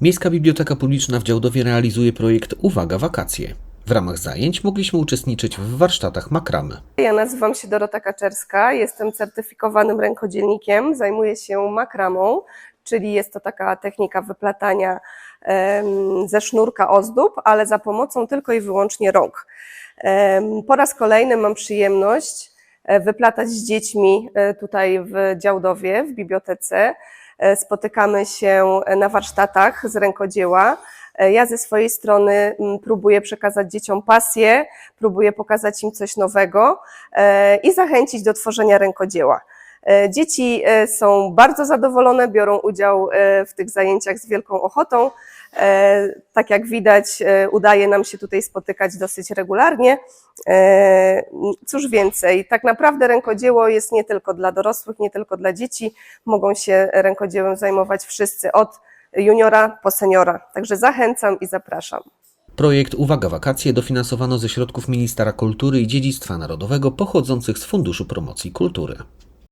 Miejska Biblioteka Publiczna w Działdowie realizuje projekt Uwaga Wakacje. W ramach zajęć mogliśmy uczestniczyć w warsztatach makramy. Ja nazywam się Dorota Kaczerska, jestem certyfikowanym rękodzielnikiem, zajmuję się makramą, czyli jest to taka technika wyplatania ze sznurka ozdób, ale za pomocą tylko i wyłącznie rąk. Po raz kolejny mam przyjemność wyplatać z dziećmi e, tutaj w Działdowie, w bibliotece. E, Spotykamy się na warsztatach z rękodzieła. E, Ja ze swojej strony próbuję przekazać dzieciom pasję, próbuję pokazać im coś nowego e, i zachęcić do tworzenia rękodzieła. E, Dzieci e, są bardzo zadowolone, biorą udział e, w tych zajęciach z wielką ochotą. Tak jak widać, udaje nam się tutaj spotykać dosyć regularnie. Cóż więcej, tak naprawdę rękodzieło jest nie tylko dla dorosłych, nie tylko dla dzieci. Mogą się rękodziełem zajmować wszyscy od juniora po seniora. Także zachęcam i zapraszam. Projekt Uwaga Wakacje dofinansowano ze środków Ministra Kultury i Dziedzictwa Narodowego pochodzących z Funduszu Promocji Kultury.